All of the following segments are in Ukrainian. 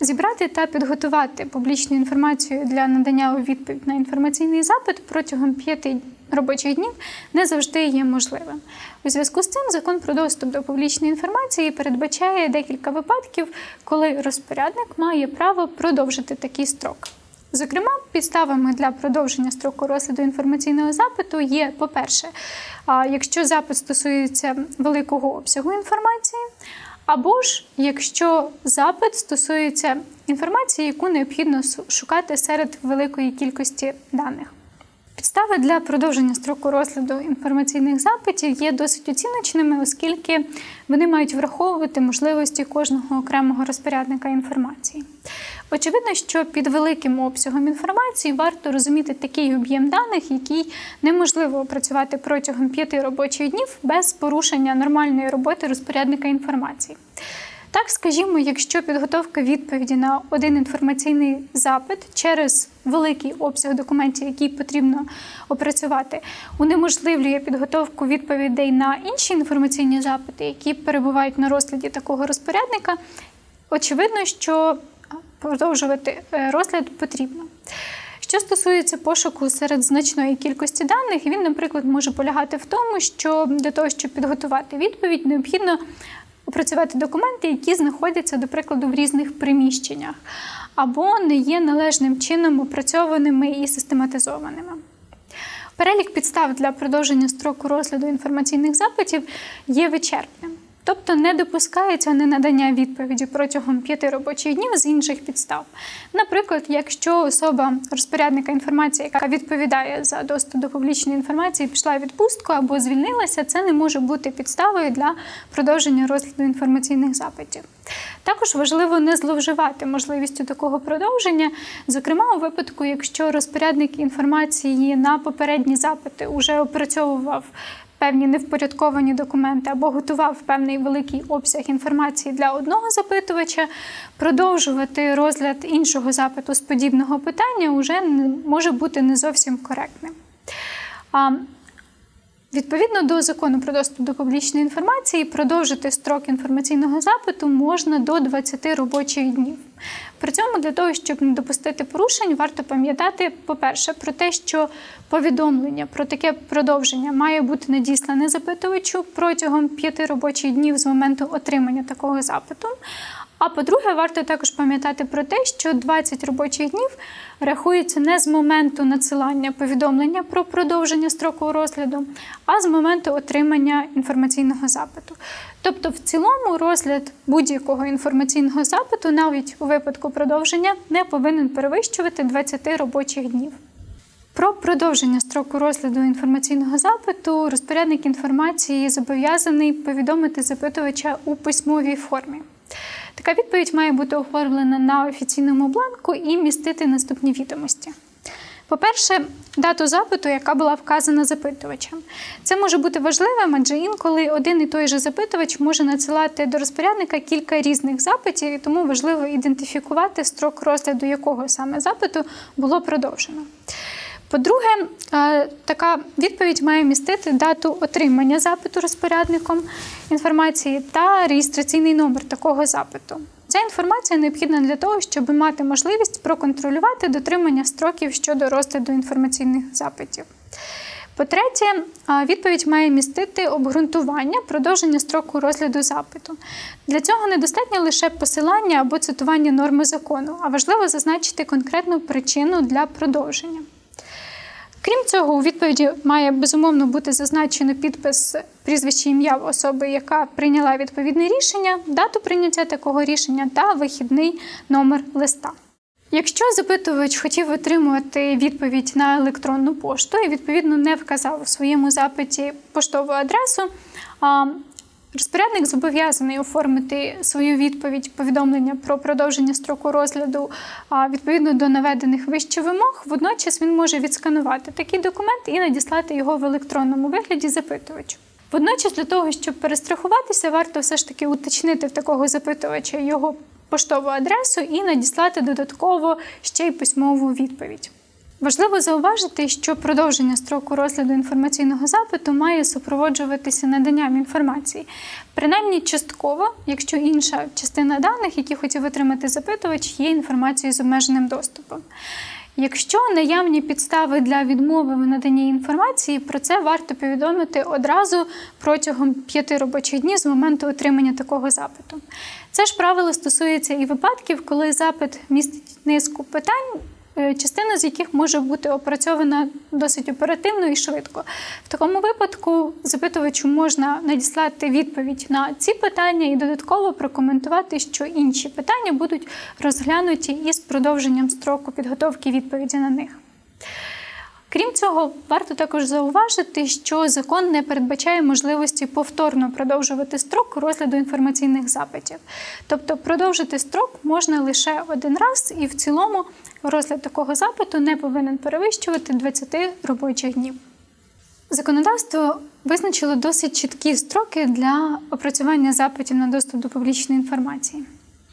Зібрати та підготувати публічну інформацію для надання у відповідь на інформаційний запит протягом п'яти робочих днів не завжди є можливим. У зв'язку з цим закон про доступ до публічної інформації передбачає декілька випадків, коли розпорядник має право продовжити такий строк. Зокрема, підставами для продовження строку розгляду інформаційного запиту є, по-перше, якщо запит стосується великого обсягу інформації, або ж якщо запит стосується інформації, яку необхідно шукати серед великої кількості даних. Підстави для продовження строку розгляду інформаційних запитів є досить оціночними, оскільки вони мають враховувати можливості кожного окремого розпорядника інформації. Очевидно, що під великим обсягом інформації варто розуміти такий об'єм даних, який неможливо опрацювати протягом п'яти робочих днів без порушення нормальної роботи розпорядника інформації. Так, скажімо, якщо підготовка відповіді на один інформаційний запит через великий обсяг документів, який потрібно опрацювати, унеможливлює підготовку відповідей на інші інформаційні запити, які перебувають на розгляді такого розпорядника, очевидно, що продовжувати е, розгляд потрібно. Що стосується пошуку серед значної кількості даних, він, наприклад, може полягати в тому, що для того, щоб підготувати відповідь, необхідно опрацювати документи, які знаходяться, до прикладу, в різних приміщеннях, або не є належним чином опрацьованими і систематизованими. Перелік підстав для продовження строку розгляду інформаційних запитів є вичерпним. Тобто не допускається ненадання відповіді протягом п'яти робочих днів з інших підстав. Наприклад, якщо особа розпорядника інформації, яка відповідає за доступ до публічної інформації, пішла в відпустку або звільнилася, це не може бути підставою для продовження розгляду інформаційних запитів. Також важливо не зловживати можливістю такого продовження, зокрема у випадку, якщо розпорядник інформації на попередні запити вже опрацьовував певні невпорядковані документи або готував певний великий обсяг інформації для одного запитувача, продовжувати розгляд іншого запиту з подібного питання вже може бути не зовсім коректним. Відповідно до закону про доступ до публічної інформації, продовжити строк інформаційного запиту можна до 20 робочих днів. При цьому для того, щоб не допустити порушень, варто пам'ятати, по-перше, про те, що повідомлення про таке продовження має бути надіслане запитувачу протягом 5 робочих днів з моменту отримання такого запиту. А по-друге, варто також пам'ятати про те, що 20 робочих днів рахується не з моменту надсилання повідомлення про продовження строку розгляду, а з моменту отримання інформаційного запиту. Тобто, в цілому розгляд будь-якого інформаційного запиту, навіть у випадку продовження, не повинен перевищувати 20 робочих днів. Про продовження строку розгляду інформаційного запиту розпорядник інформації зобов'язаний повідомити запитувача у письмовій формі. Така відповідь має бути оформлена на офіційному бланку і містити наступні відомості. По-перше, дату запиту, яка була вказана запитувачем. Це може бути важливим, адже інколи один і той же запитувач може надсилати до розпорядника кілька різних запитів, і тому важливо ідентифікувати строк розгляду якого саме запиту було продовжено. По-друге, е, така відповідь має містити дату отримання запиту розпорядником інформації та реєстраційний номер такого запиту. Ця інформація необхідна для того, щоб мати можливість проконтролювати дотримання строків щодо розгляду інформаційних запитів. По-третє, відповідь має містити обґрунтування продовження строку розгляду запиту. Для цього недостатньо лише посилання або цитування норми закону, а важливо зазначити конкретну причину для продовження. Крім цього, у відповіді має безумовно бути зазначено підпис прізвище ім'я особи, яка прийняла відповідне рішення, дату прийняття такого рішення та вихідний номер листа. Якщо запитувач хотів отримувати відповідь на електронну пошту і відповідно не вказав у своєму запиті поштову адресу, Розпорядник зобов'язаний оформити свою відповідь повідомлення про продовження строку розгляду відповідно до наведених вище вимог. Водночас він може відсканувати такий документ і надіслати його в електронному вигляді запитувачу. Водночас, для того, щоб перестрахуватися, варто все ж таки уточнити в такого запитувача його поштову адресу і надіслати додатково ще й письмову відповідь. Важливо зауважити, що продовження строку розгляду інформаційного запиту має супроводжуватися наданням інформації, принаймні частково, якщо інша частина даних, які хотів отримати запитувач, є інформацією з обмеженим доступом. Якщо наявні підстави для відмови в наданні інформації, про це варто повідомити одразу протягом п'яти робочих днів з моменту отримання такого запиту. Це ж правило стосується і випадків, коли запит містить низку питань. Е, Частина з яких може бути опрацьована досить оперативно і швидко. В такому випадку запитувачу можна надіслати відповідь на ці питання і додатково прокоментувати, що інші питання будуть розглянуті із продовженням строку підготовки відповіді на них. Крім цього, варто також зауважити, що закон не передбачає можливості повторно продовжувати строк розгляду інформаційних запитів. Тобто продовжити строк можна лише один раз, і в цілому розгляд такого запиту не повинен перевищувати 20 робочих днів. Законодавство визначило досить чіткі строки для опрацювання запитів на доступ до публічної інформації.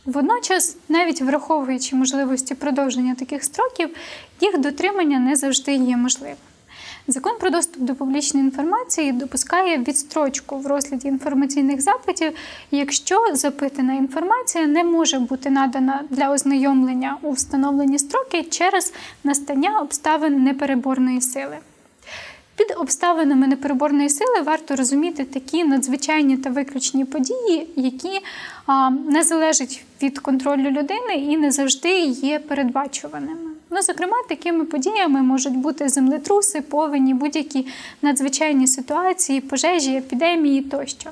Водночас, навіть враховуючи можливості продовження таких строків, їх дотримання не завжди є можливим. Закон про доступ до публічної інформації допускає відстрочку в розгляді інформаційних запитів, якщо запитана інформація не може бути надана для ознайомлення у встановлені строки через настання обставин непереборної сили. Під обставинами непереборної сили варто розуміти такі надзвичайні та виключні події, які не залежать від контролю людини і не завжди є передбачуваними. Ну, зокрема, такими подіями можуть бути землетруси, повені, будь-які надзвичайні ситуації, пожежі, епідемії тощо.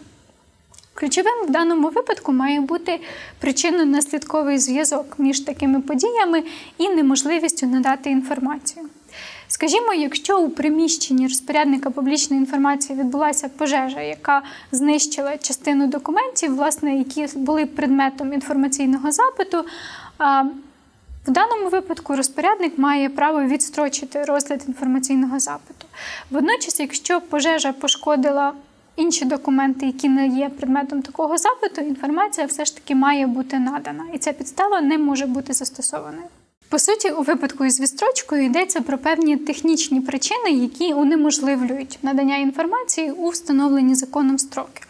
Ключовим в даному випадку має бути причинно-наслідковий зв'язок між такими подіями і неможливістю надати інформацію. Скажімо, якщо у приміщенні розпорядника публічної інформації відбулася пожежа, яка знищила частину документів, власне, які були предметом інформаційного запиту, в даному випадку розпорядник має право відстрочити розгляд інформаційного запиту. Водночас, якщо пожежа пошкодила інші документи, які не є предметом такого запиту, інформація все ж таки має бути надана, і ця підстава не може бути застосованою. По суті, у випадку із відстрочкою йдеться про певні технічні причини, які унеможливлюють надання інформації у встановлені законом строки.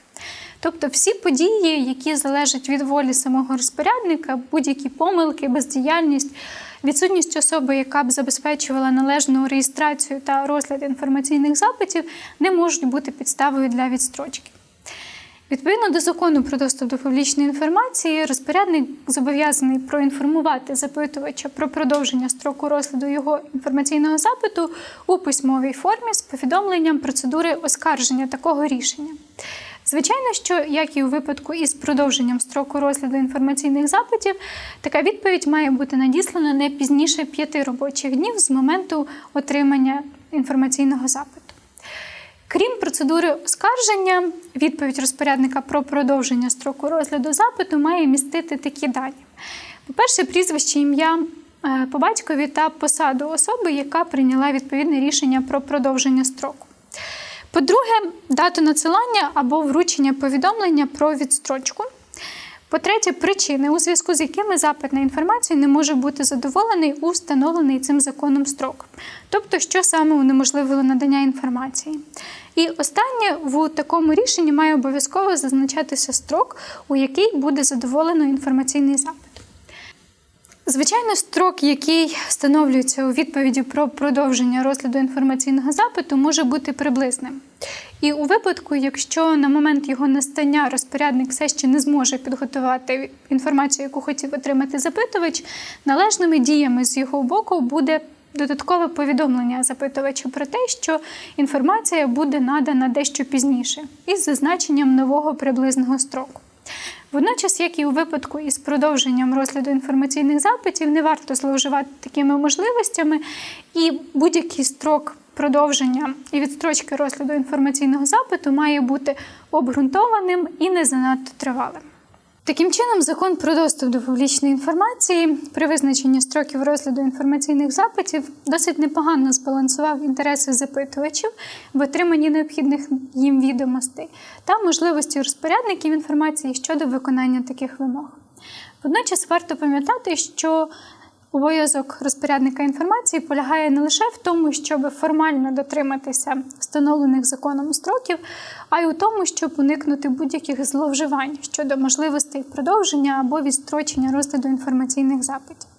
Тобто всі події, які залежать від волі самого розпорядника, будь-які помилки, бездіяльність, відсутність особи, яка б забезпечувала належну реєстрацію та розгляд інформаційних запитів, не можуть бути підставою для відстрочки. Відповідно до закону про доступ до публічної інформації, розпорядник зобов'язаний проінформувати запитувача про продовження строку розгляду його інформаційного запиту у письмовій формі з повідомленням процедури оскарження такого рішення. Звичайно, що, як і у випадку із продовженням строку розгляду інформаційних запитів, така відповідь має бути надіслана не пізніше п'яти робочих днів з моменту отримання інформаційного запиту. Крім процедури оскарження, відповідь розпорядника про продовження строку розгляду запиту має містити такі дані: по-перше, прізвище, ім'я е, по батькові та посаду особи, яка прийняла відповідне рішення про продовження строку. По-друге, дату надсилання або вручення повідомлення про відстрочку. По-третє, причини, у зв'язку з якими запит на інформацію не може бути задоволений у встановлений цим законом строк. Тобто, що саме унеможливило надання інформації. І останнє в такому рішенні має обов'язково зазначатися строк, у який буде задоволено інформаційний запит. Звичайно, строк, який встановлюється у відповіді про продовження розгляду інформаційного запиту, може бути приблизним. І у випадку, якщо на момент його настання розпорядник все ще не зможе підготувати інформацію, яку хотів отримати запитувач, належними діями з його боку буде додаткове повідомлення запитувача про те, що інформація буде надана дещо пізніше, із зазначенням нового приблизного строку. Водночас, як і у випадку із продовженням розгляду інформаційних запитів, не варто зловживати такими можливостями, і будь-який строк продовження і відстрочки розгляду інформаційного запиту має бути обґрунтованим і не занадто тривалим. Таким чином, закон про доступ до публічної інформації при визначенні строків розгляду інформаційних запитів досить непогано збалансував інтереси запитувачів в отриманні необхідних їм відомостей та можливості розпорядників інформації щодо виконання таких вимог. Водночас варто пам'ятати, що Обов'язок розпорядника інформації полягає не лише в тому, щоб формально дотриматися встановлених законом строків, а й у тому, щоб уникнути будь-яких зловживань щодо можливостей продовження або відстрочення розгляду інформаційних запитів.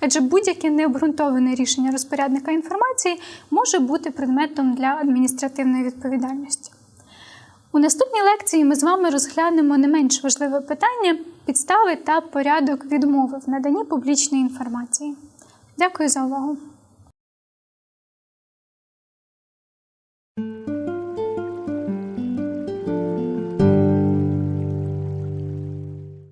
Адже будь-яке необґрунтоване рішення розпорядника інформації може бути предметом для адміністративної відповідальності. У наступній лекції ми з вами розглянемо не менш важливе питання підстави та порядок відмови в наданні публічної інформації. Дякую за увагу!